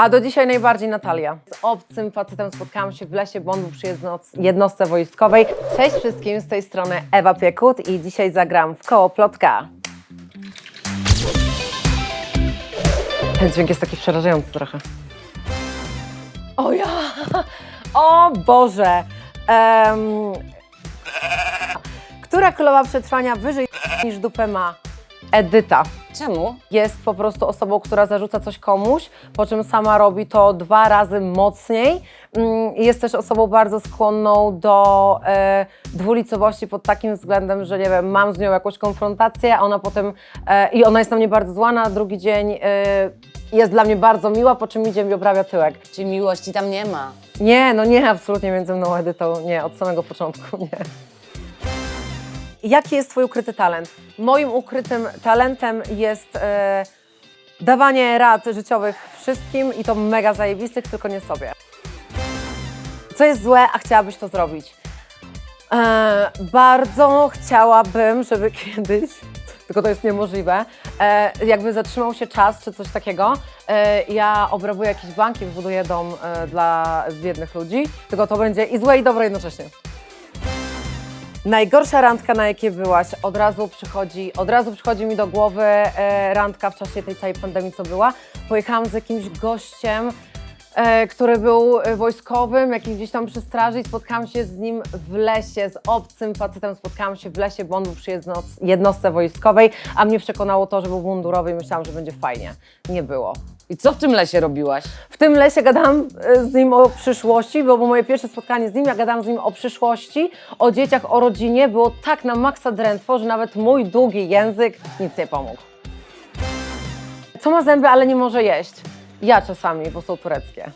A do dzisiaj najbardziej Natalia. Z obcym facetem spotkałam się w lesie, bo on był przy jednostce wojskowej. Cześć wszystkim, z tej strony Ewa Piekut i dzisiaj zagram w koło plotka. Ten dźwięk jest taki przerażający trochę. O ja! O Boże! Em, która królowa przetrwania wyżej niż dupę ma? Edyta Czemu? jest po prostu osobą, która zarzuca coś komuś, po czym sama robi to dwa razy mocniej. Mm, Jest też osobą bardzo skłonną do e, dwulicowości pod takim względem, że nie wiem, mam z nią jakąś konfrontację, a ona potem e, i ona jest na mnie bardzo zła, na drugi dzień e, jest dla mnie bardzo miła, po czym idzie mi obrawia tyłek. Czy miłości tam nie ma? Nie, no nie, absolutnie między mną a Edytą, nie, od samego początku, nie. Jaki jest Twój ukryty talent? Moim ukrytym talentem jest e, dawanie rad życiowych wszystkim i to mega zajebistych, tylko nie sobie. Co jest złe, a chciałabyś to zrobić? E, bardzo chciałabym, żeby kiedyś, tylko to jest niemożliwe, e, jakby zatrzymał się czas czy coś takiego. E, ja obrabuję jakieś banki, wybuduję dom e, dla biednych ludzi, tylko to będzie i złe i dobre jednocześnie. Najgorsza randka, na jakiej byłaś, od razu przychodzi, od razu przychodzi mi do głowy e, randka w czasie tej całej pandemii, co była. Pojechałam z jakimś gościem, e, który był e, wojskowym, jakimś gdzieś tam przy straży i spotkałam się z nim w lesie, z obcym facetem spotkałam się w lesie, bo on był przy jednostce wojskowej, a mnie przekonało to, że był mundurowy i myślałam, że będzie fajnie. Nie było. I co w tym lesie robiłaś? W tym lesie gadałam e, z nim o przyszłości, bo było moje pierwsze spotkanie z nim, ja gadałam z nim o przyszłości, o dzieciach, o rodzinie. Było tak na maksa drętwo, że nawet mój długi język nic nie pomógł. Co ma zęby, ale nie może jeść? Ja czasami, bo są tureckie.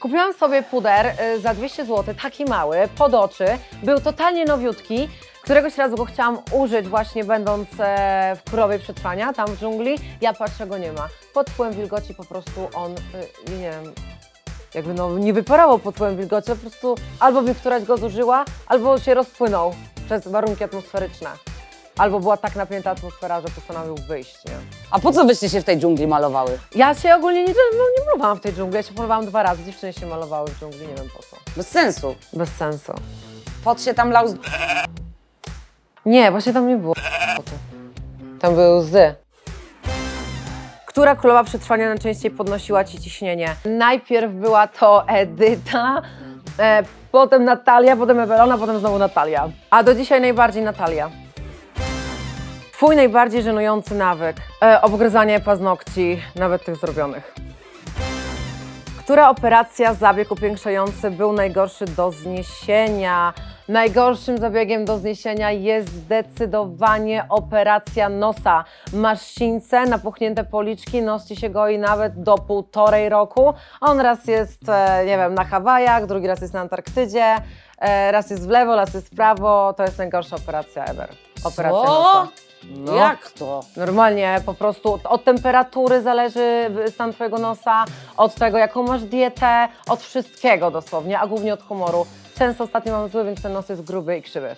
Kupiłam sobie puder y, za 200 zł, taki mały, pod oczy. Był totalnie nowiutki. Któregoś razu go chciałam użyć właśnie będąc e, w królowej przetrwania, tam w dżungli. Ja patrzę, go nie ma. Pod wpływem wilgoci po prostu on, y, nie wiem, jakby no nie wyparował pod wpływem wilgoci, po prostu albo mi któraś go zużyła, albo się rozpłynął przez warunki atmosferyczne. Albo była tak napięta atmosfera, że postanowił wyjść, nie? A po co wyście się w tej dżungli malowały? Ja się ogólnie nie, no, nie malowałam w tej dżungli, ja się malowałam dwa razy, dziewczyny się malowały w dżungli, nie wiem po co. Bez sensu. Bez sensu. Pot się tam lał z... Nie, właśnie tam nie było. Tam były łzy. Która królowa przetrwania najczęściej podnosiła ci ciśnienie? Najpierw była to Edyta, e, potem Natalia, potem Ewelona, potem znowu Natalia. A do dzisiaj najbardziej Natalia. Twój najbardziej żenujący nawyk? E, obgryzanie paznokci, nawet tych zrobionych. Która operacja, zabieg upiększający był najgorszy do zniesienia? Najgorszym zabiegiem do zniesienia jest zdecydowanie operacja nosa. Masz sińce, napuchnięte policzki, nos ci się goi nawet do półtorej roku. On raz jest, e, nie wiem, na Hawajach, drugi raz jest na Antarktydzie, e, raz jest w lewo, raz jest w prawo. To jest najgorsza operacja ever. Operacja Co? nosa. No. Jak to? Normalnie po prostu od- od temperatury zależy stan Twojego nosa, od tego, jaką masz dietę, od wszystkiego dosłownie, a głównie od humoru. Często ostatnio mam zły, więc ten nos jest gruby i krzywy.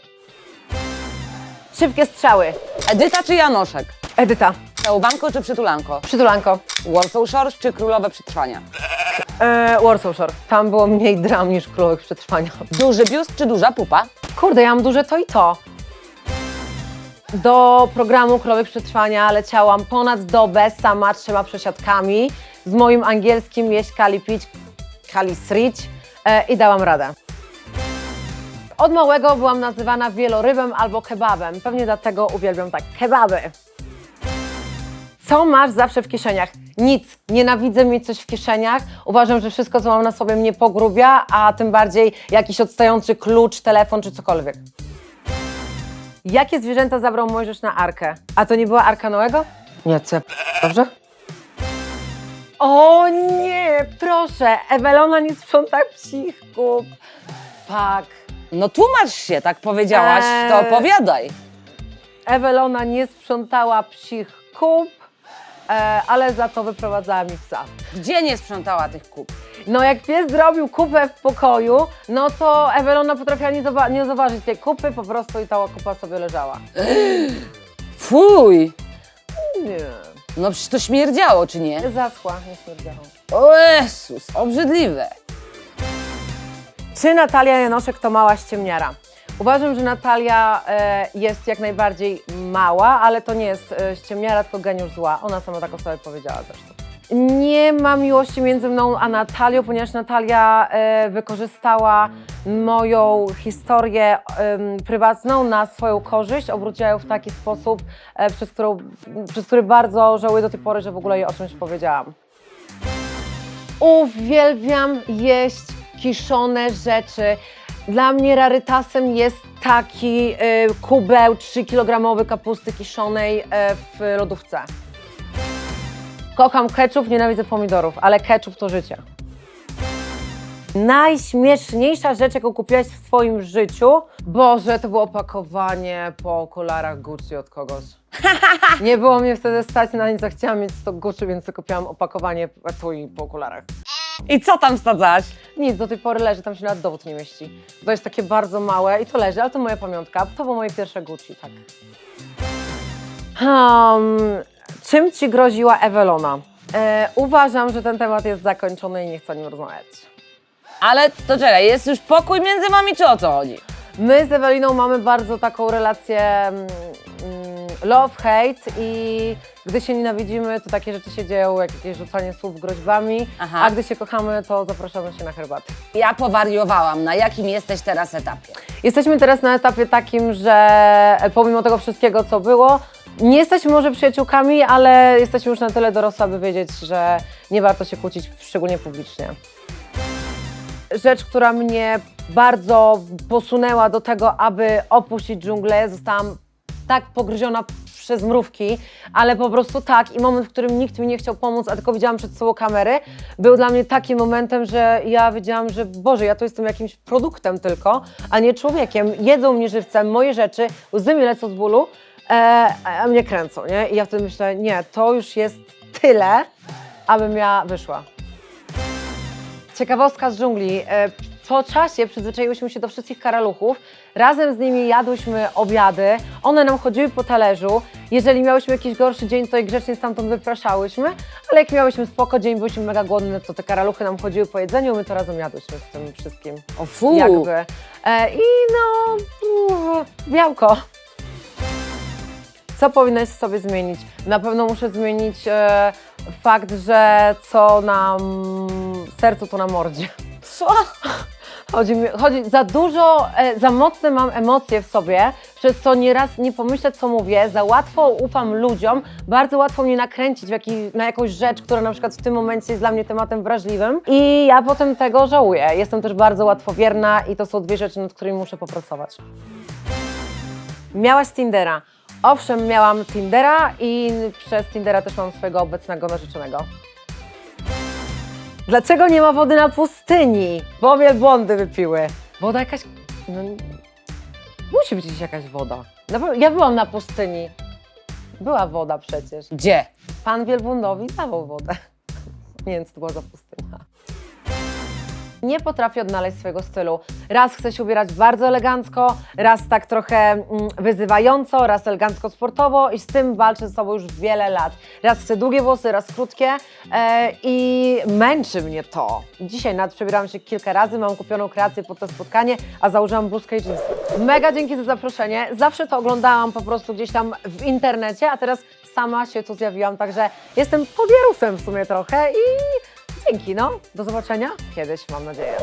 Szybkie strzały. Edyta czy Janoszek? Edyta, Całowanko czy przytulanko? przytulanko. Warsaw Shores czy Królowe Przetrwania? Eee, Warsaw Shore. Tam było mniej dram niż królowych przetrwania. Duży biust czy duża pupa? Kurde, ja mam duże to i to. Do programu Królowych Przetrwania leciałam ponad dobę sama trzema przesiadkami z moim angielskim jeść kali pić, kali srić e, i dałam radę. Od małego byłam nazywana wielorybem albo kebabem. Pewnie dlatego uwielbiam tak kebaby. Co masz zawsze w kieszeniach? Nic. Nienawidzę mieć coś w kieszeniach. Uważam, że wszystko, co mam na sobie, mnie pogrubia, a tym bardziej jakiś odstający klucz, telefon czy cokolwiek. Jakie zwierzęta zabrał Mojżesz na arkę? A to nie była arka Noego? Nie, co? ja p- Dobrze? O nie, proszę, Ewelona nie sprząta psich kup. Fuck. No tłumacz się, tak powiedziałaś, to Eee. opowiadaj. Ewelona nie sprzątała psich kup, e, ale za to wyprowadzała mi psa. Gdzie nie sprzątała tych kup? No jak pies zrobił kupę w pokoju, no to Ewelona potrafiła nie, zoba- nie zauważyć tej kupy po prostu i ta kupa sobie leżała. Fuj! Nie. No przecież to śmierdziało, czy nie? Zaschła, nie śmierdziało. O Jezus, obrzydliwe. Czy Natalia Janoszek to mała ściemniara? Uważam, że Natalia e, jest jak najbardziej mała, ale to nie jest e, ściemniara, tylko geniusz zła. Ona sama tak o sobie powiedziała zresztą. Nie ma miłości między mną a Natalią, ponieważ Natalia e, wykorzystała moją historię prywatną na swoją korzyść, obróciła ją w taki sposób, e, przez, którą, przez który bardzo żałuję do tej pory, że w ogóle jej o czymś powiedziałam. Uwielbiam jeść kiszone rzeczy. Dla mnie rarytasem jest taki y, kubeł 3-kilogramowy kapusty kiszonej y, w lodówce. Kocham ketchup, nienawidzę pomidorów, ale ketchup to życie. Najśmieszniejsza rzecz, jaką kupiłaś w swoim życiu? Boże, to było opakowanie po okularach Gucci od kogoś. Nie było mnie wtedy stać na nic, a chciałam mieć to Gucci, więc kupiłam opakowanie etui po okularach. I co tam wsadzasz? Nic, do tej pory leży, tam się nawet dowód nie mieści. To jest takie bardzo małe i to leży, ale to moja pamiątka. To było moje pierwsze Gucci, tak. Hmm, czym Ci groziła Ewelona? E, uważam, że ten temat jest zakończony i nie chcę o nim rozmawiać. Ale to czekaj, jest już pokój między wami, czy o co chodzi? My z Eweliną mamy bardzo taką relację mm, mm, love-hate i gdy się nienawidzimy, to takie rzeczy się dzieją, jak jakieś rzucanie słów groźbami, Aha. a gdy się kochamy, to zapraszamy się na herbatę. Ja powariowałam. Na jakim jesteś teraz etapie? Jesteśmy teraz na etapie takim, że pomimo tego wszystkiego, co było, nie jesteśmy może przyjaciółkami, ale jesteśmy już na tyle dorosłe, aby wiedzieć, że nie warto się kłócić, szczególnie publicznie. Rzecz, która mnie bardzo posunęła do tego, aby opuścić dżunglę, zostałam tak pogryziona przez mrówki, ale po prostu tak i moment, w którym nikt mi nie chciał pomóc, a tylko widziałam przed sobą kamery, był dla mnie takim momentem, że ja wiedziałam, że Boże, ja tu jestem jakimś produktem tylko, a nie człowiekiem. Jedzą mnie żywcem, moje rzeczy, łzy mi lecą z bólu, e, a mnie kręcą, nie? I ja wtedy myślę, nie, to już jest tyle, abym ja wyszła. Ciekawostka z dżungli. Po czasie przyzwyczaiłyśmy się do wszystkich karaluchów. Razem z nimi jadłyśmy obiady. One nam chodziły po talerzu. Jeżeli miałyśmy jakiś gorszy dzień, to je grzecznie stamtąd wypraszałyśmy. Ale jak miałyśmy spoko dzień, byliśmy mega głodne, to te karaluchy nam chodziły po jedzeniu, my to razem jadłyśmy z tym wszystkim. O fu! Jakby. E, I no, białko. Co powinnaś sobie zmienić? Na pewno muszę zmienić e, fakt, że co na mm, sercu, to na mordzie. Co? Chodzi, mi, chodzi za dużo, e, za mocne mam emocje w sobie, przez co nieraz nie pomyślę, co mówię, za łatwo ufam ludziom, bardzo łatwo mnie nakręcić na jakąś rzecz, która na przykład w tym momencie jest dla mnie tematem wrażliwym i ja potem tego żałuję. Jestem też bardzo łatwowierna i to są dwie rzeczy, nad którymi muszę popracować. Miałaś Tindera. Owszem, miałam Tindera i przez Tindera też mam swojego obecnego narzeczonego. Dlaczego nie ma wody na pustyni? Bo wielbłądy wypiły. Woda jakaś... No, musi być gdzieś jakaś woda. Na pewno- Ja byłam na pustyni. Była woda przecież. Gdzie? Pan wielbłądowi dawał wodę. Nie wiem, co to była za pustynia. Nie potrafię odnaleźć swojego stylu. Raz chcę się ubierać bardzo elegancko, raz tak trochę mm, wyzywająco, raz elegancko sportowo i z tym walczę ze sobą już wiele lat. Raz chcę długie włosy, raz krótkie e, i męczy mnie to. Dzisiaj nawet przebierałam się kilka razy, mam kupioną kreację pod to spotkanie, a założyłam bluzkę i jeansy. Mega dzięki za zaproszenie. Zawsze to oglądałam po prostu gdzieś tam w internecie, a teraz sama się tu zjawiłam, także jestem podjarusem w sumie trochę i dzięki, no. Do zobaczenia kiedyś, mam nadzieję.